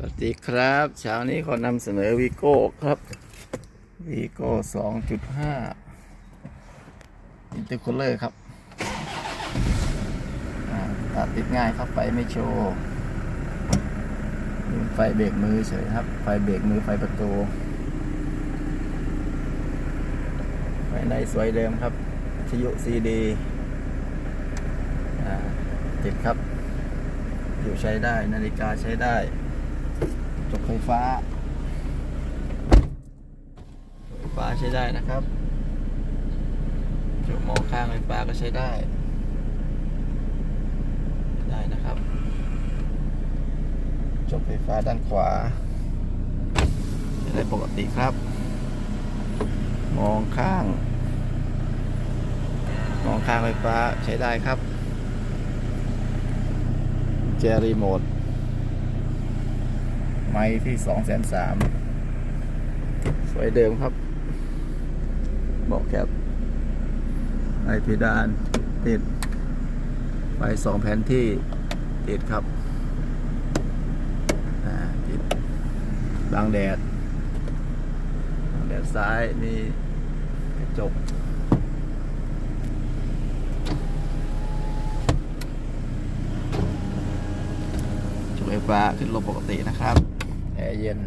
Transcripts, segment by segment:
สวัสดีครับเช้านี้ขอนำเสนอวีโก้ครับวีโก้สองจุดห้าอินเตอร์คูลเลอร์ครับตัดติดง่ายครับไฟไม่โชว์ไฟเบรกมือเฉยครับ ไฟเบรกมือไฟประตูไฟในสวยเดิมครับวิทยุซีดีติดครับ อยู่ใช้ได้นาฬิกาใช้ได้ จบไฟฟ้า ไฟฟ้าใช้ได้นะครับจบมองข้างไฟฟ้าก็ใช้ได้ ได้นะครับ จบไฟฟ้าด้านขวาใช้ได้ปกติครับ มองข้าง มองข้างไฟฟ้าใช้ได้ครับแจรีโมทไม้ที่สองแสนสามสวยเดิมครับ บอกแคบไอเพดานติดไฟสองแผ่นที่ติดครับอ่าติดบังแดดบังแดดซ้ายมีกระจกจุไฟฟ้าขึ้นลงปกตินะครับ แอร์เย็น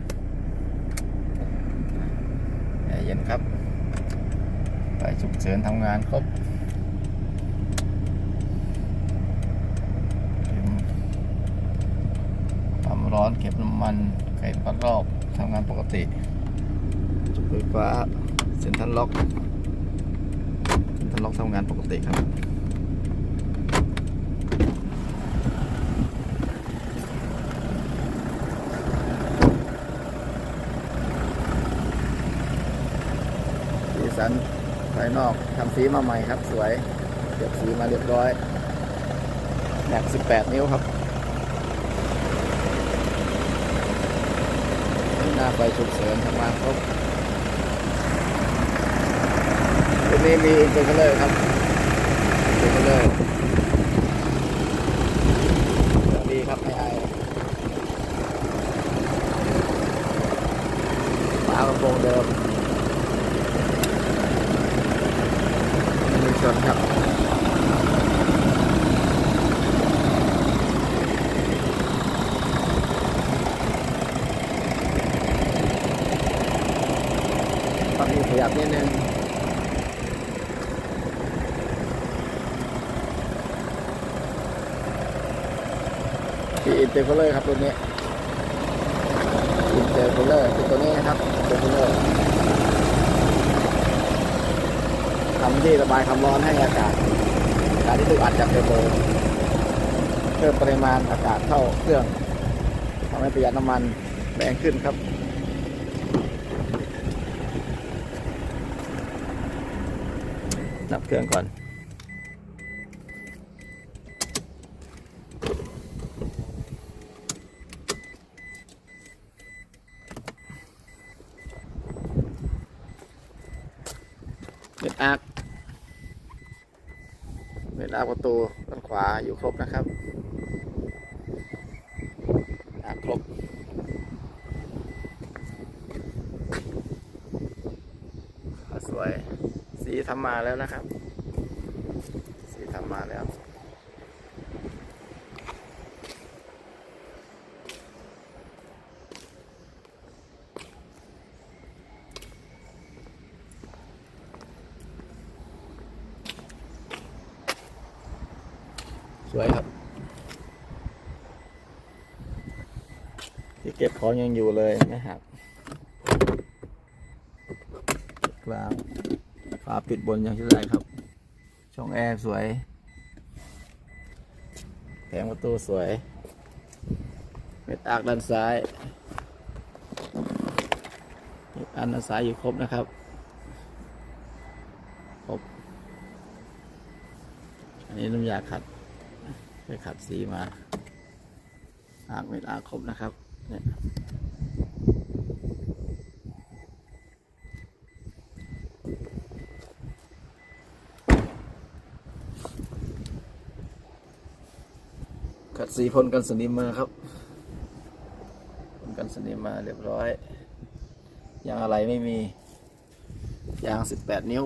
แอร์เย็นครับไฟฉุกเฉินทำงานครบความร้อนเก็บน้ำมันไขปัดรอบทำงานปกติจุดไฟฟ้า เซ็นทรัลล็อกเซ็นทรัลล็อกทำงานปกติครับ สันภายนอกทำสีมาใหม่ครับ สวยเก็บสีมาเรียบร้อยแม็ก18 นิ้วครับหน้าไฟฉุกเฉินทำงานครบตัวนี้มีอินเตอร์เคเลอร์ครับอินเตอร์เลอร์ดีครับไม่ไอฝากระโปรงเดิม มีชนครับต้องมีขยับนิดนึง ที่อินเตอร์คูลเลอร์ครับตัวนี้อินเตอร์คูลเลอร์คือตัวนี้นะครับอินเตอร์คูลเลอร์ทำที่ระบายความร้อนให้อากาศอากาศที่ถูกอัดจากเทอร์โบเพิ่มปริมาณอากาศเข้าเครื่องทำให้ประหยัดน้ำมันแรงขึ้นครับดับเครื่องก่อน เม็ดอาร์คเม็ดอาร์คประตูด้านขวาอยู่ครบนะครับอาร์คครบสวย สีทำมาแล้วนะครับ สีทำมาแล้ว สวยครับ ที่เก็บของยังอยู่เลยไม่หักกลางฝาปิดบนยังใช้ได้ครับ ช่องแอร์สวย แผงประตูสวยเม็ดอากด้านซ้ายอันด้านซ้ายอยู่ครบนะครับ ครบ อันนี้น้ำยาขัด ไปขัดสีมาอากเม็ดอากครบนะครับเนี่ยขัดสีพ่นกันสนิมมาครับพ่นกันสนิมมาเรียบร้อยยางอะไรไม่มียาง 18 นิ้ว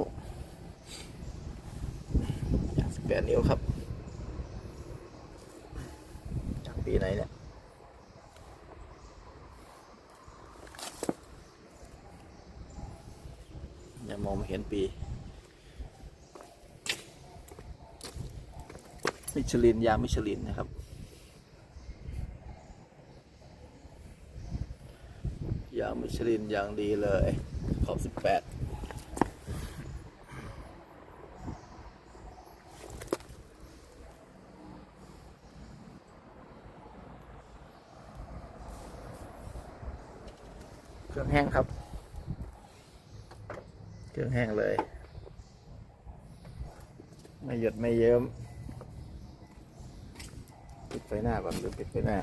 ยาง 18 นิ้วครับจาก ปีไหนเนี่ยยังมองไม่เห็นปี มิชลิน ยามิชลินนะครับ ยามิชลินอย่างดีเลย ขอบสิบแปด เครื่องแห้งครับ เครื่องแห้งเลย ไม่หยดไม่เยิ้มปิดไฟหน้าก่อนหรือปิดไฟหน้า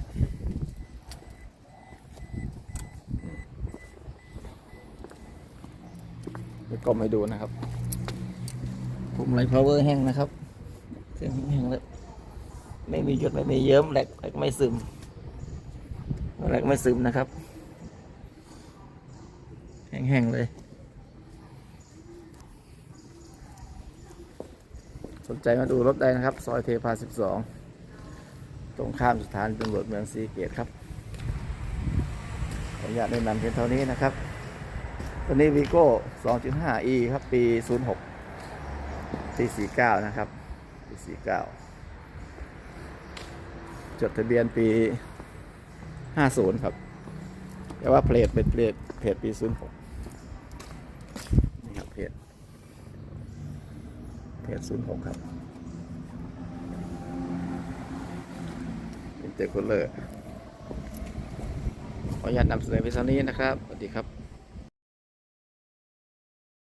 ไปกลมให้ดูนะครับปุ่มไลท์พาวเวอร์แห้งนะครับเครื่องแห้งแล้วไม่มีหยดไม่มีเยิ้มแหลกแหลกไม่ซึมแหลกไม่ซึมนะครับ แห้งๆเลย สนใจมาดูรถได้นะครับ ซอยเทพา 12 ตรงข้ามสถานตำรวจเมืองสีเกตครับ ขออนุญาตแนะนำเพียงเท่านี้นะครับ ตัวนี้วีโก้ 2.5e ครับ ปี 06 ปี 49 นะครับ ปี 49 จดทะเบียนปี 50 ครับแต่ว่าเพลทเป็นเพลทเพจปี 06 นี่ครับเพจ เพจศูนย์หกครับเป็นเจอร์คูลเลอร์ขออนุญาตนำเสนอเพียงเท่านี้นะครับ สวัสดีครับ